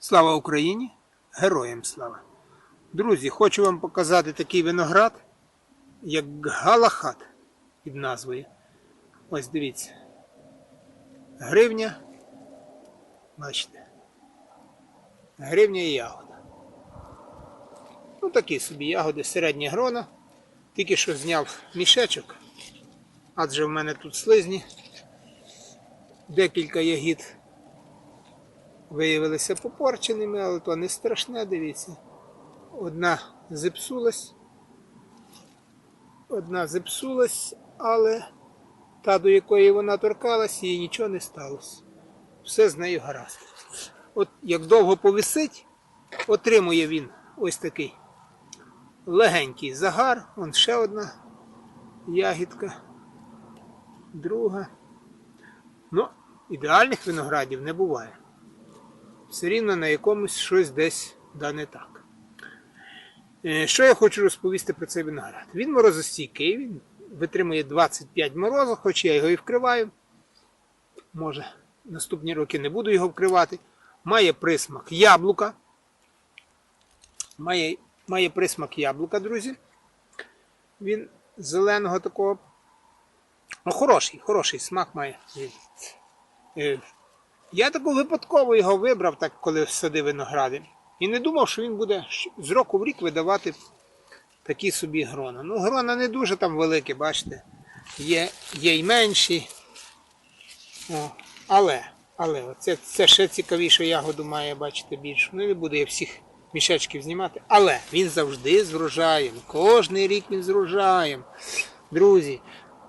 Слава Україні! Героям слава! Друзі, хочу вам показати такий виноград, як Галахат під назвою. Ось дивіться. Гривня. Бачите. Гривня і ягода. Ну такі собі ягоди, середня грона. Тільки що зняв мішечок, адже в мене тут слизні. Декілька ягід виявилися попорченими, але то не страшне, дивіться. Одна зіпсулась. Одна зіпсулась, але та, до якої вона торкалась, їй нічого не сталося. Все з нею гаразд. От як довго повисить, отримує він ось такий легенький загар. Вон ще одна ягідка. Друга. Ну, ідеальних виноградів не буває все рівно на якомусь щось десь да не так. Е, Що я хочу розповісти про цей виноград? Він морозостійкий, він витримує 25 морозу, хоч я його і вкриваю. Може, наступні роки не буду його вкривати. Має присмак яблука. Має, має присмак яблука, друзі. Він зеленого такого. Ну, хороший, хороший смак має. він. Я таку випадково його вибрав, так коли садив виногради. І не думав, що він буде з року в рік видавати такі собі грона. Ну, грона не дуже там великі, бачите. Є, є й менші. О, але, але, це, це ще цікавіше ягоду має, бачите, більше. Ну, не буду я всіх мішечків знімати. Але він завжди з врожаєм. Кожний рік він з врожаєм. Друзі,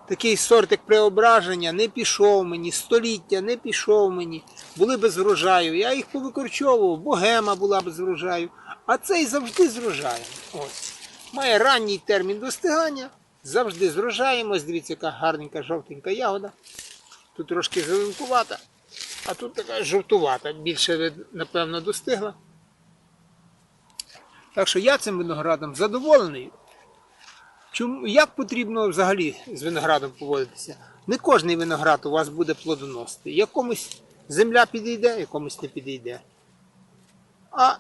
такий сорт, як преображення, не пішов мені, століття не пішов мені, були без врожаю. Я їх повикорчовував, богема була без врожаю, а цей завжди з врожаєм. Має ранній термін достигання, завжди з врожаєм. Ось дивіться, яка гарненька жовтенька ягода. Тут трошки зеленкувата, а тут така жовтувата, більше, напевно, достигла. Так що я цим виноградом задоволений. Чому, як потрібно взагалі з виноградом поводитися? Не кожний виноград у вас буде плодоносити. Якомусь земля підійде, якомусь не підійде. А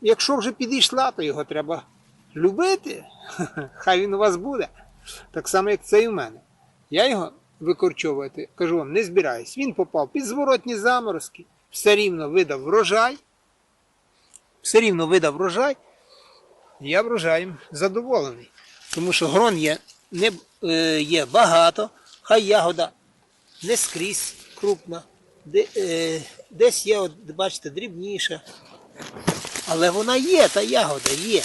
якщо вже підійшла, то його треба любити. Хай він у вас буде. Так само, як це і в мене. Я його викорчовувати, кажу вам, не збираюсь. Він попав під зворотні заморозки, все рівно видав врожай. Все рівно видав врожай. Я врожаєм задоволений. Тому що грон є, не, е, є багато, хай ягода не скрізь крупна, де, е, десь є, от, бачите, дрібніша. Але вона є, та ягода є.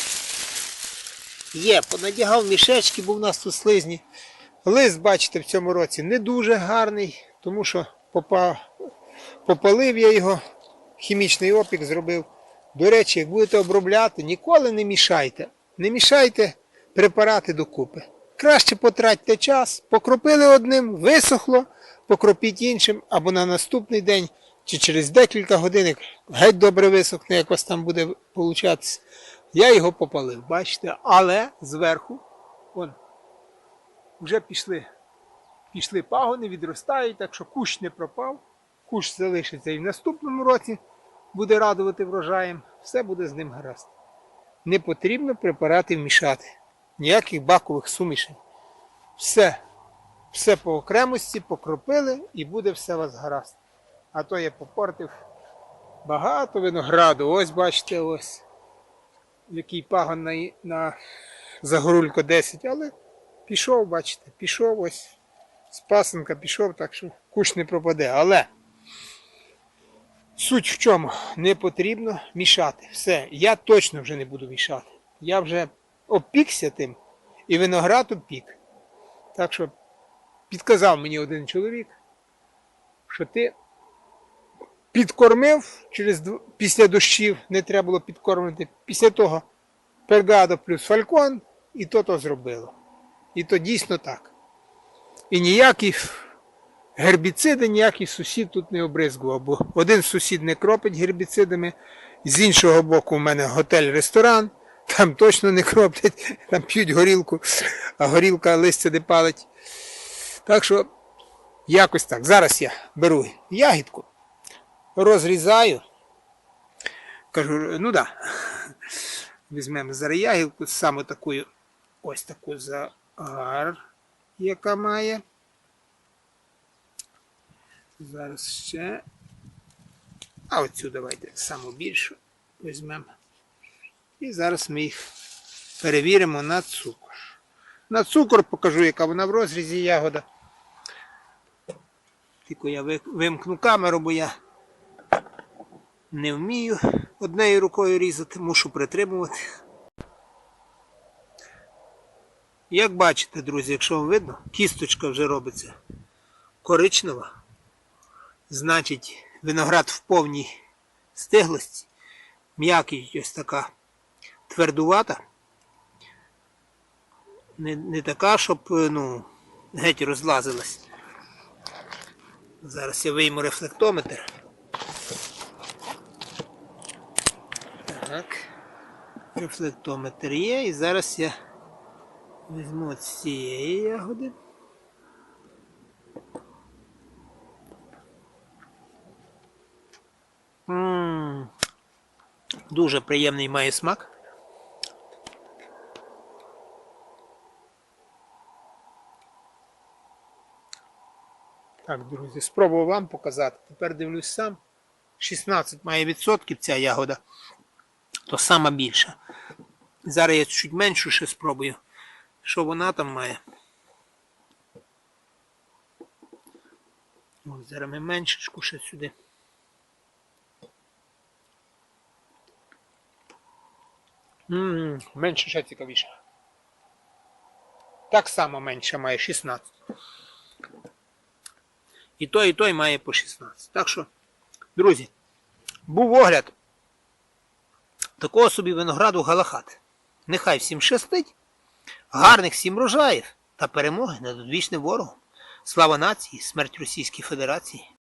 Є, понадягав мішечки, бо в нас тут слизні. Лист, бачите, в цьому році не дуже гарний, тому що попа, попалив я його, хімічний опік зробив. До речі, як будете обробляти, ніколи не мішайте. Не мішайте препарати докупи. Краще потратьте час, покропили одним, висохло, покропіть іншим, або на наступний день, чи через декілька годин, геть добре висохне, як у вас там буде получатися. Я його попалив, бачите, але зверху, вон, вже пішли, пішли пагони, відростають, так що кущ не пропав, кущ залишиться і в наступному році буде радувати врожаєм, все буде з ним гаразд. Не потрібно препарати вмішати ніяких бакових сумішей. Все, все по окремості покропили і буде все у вас гаразд. А то я попортив багато винограду. Ось бачите, ось. Який пагон на, на загорулько 10, але пішов, бачите, пішов ось. З пасенка пішов, так що куш не пропаде. Але суть в чому? Не потрібно мішати. Все, я точно вже не буду мішати. Я вже опікся тим, і виноград опік. Так що підказав мені один чоловік, що ти підкормив через після дощів, не треба було підкормити. Після того пергадо плюс фалькон, і то то зробило. І то дійсно так. І ніякі гербіциди, ніякий сусід тут не обризгував, бо один сусід не кропить гербіцидами, з іншого боку у мене готель-ресторан. Там точно не кроплять, там п'ють горілку, а горілка листя не палить. Так що якось так. Зараз я беру ягідку, розрізаю, Кажу, ну да. Візьмемо зараз ягідку, саме таку, ось таку загар, яка має. Зараз ще. А оцю давайте саму більшу візьмемо. І зараз ми їх перевіримо на цукор. На цукор покажу, яка вона в розрізі ягода. Тільки я вимкну камеру, бо я не вмію однією рукою різати, мушу притримувати. Як бачите, друзі, якщо вам видно, кісточка вже робиться коричнева. Значить, виноград в повній стиглості. М'якість ось така твердувата. Не, не така, щоб е, ну, геть розлазилась. Зараз я вийму рефлектометр. Так. Рефлектометр є. І зараз я візьму цієї ягоди. М, Дуже приємний має смак. Так, друзі, спробував вам показати. Тепер дивлюсь сам. 16 має відсотків ця ягода. То сама більша. Зараз я чуть меншу ще спробую. Що вона там має? Ось зараз ми меншечку ще сюди. Ммм, менше ще цікавіше. Так само менше має 16. І той, і той має по 16. Так що, друзі, був огляд такого собі винограду Галахат. Нехай всім щастить, гарних всім рожаїв та перемоги над одвічним ворогом. Слава нації, смерть Російській Федерації.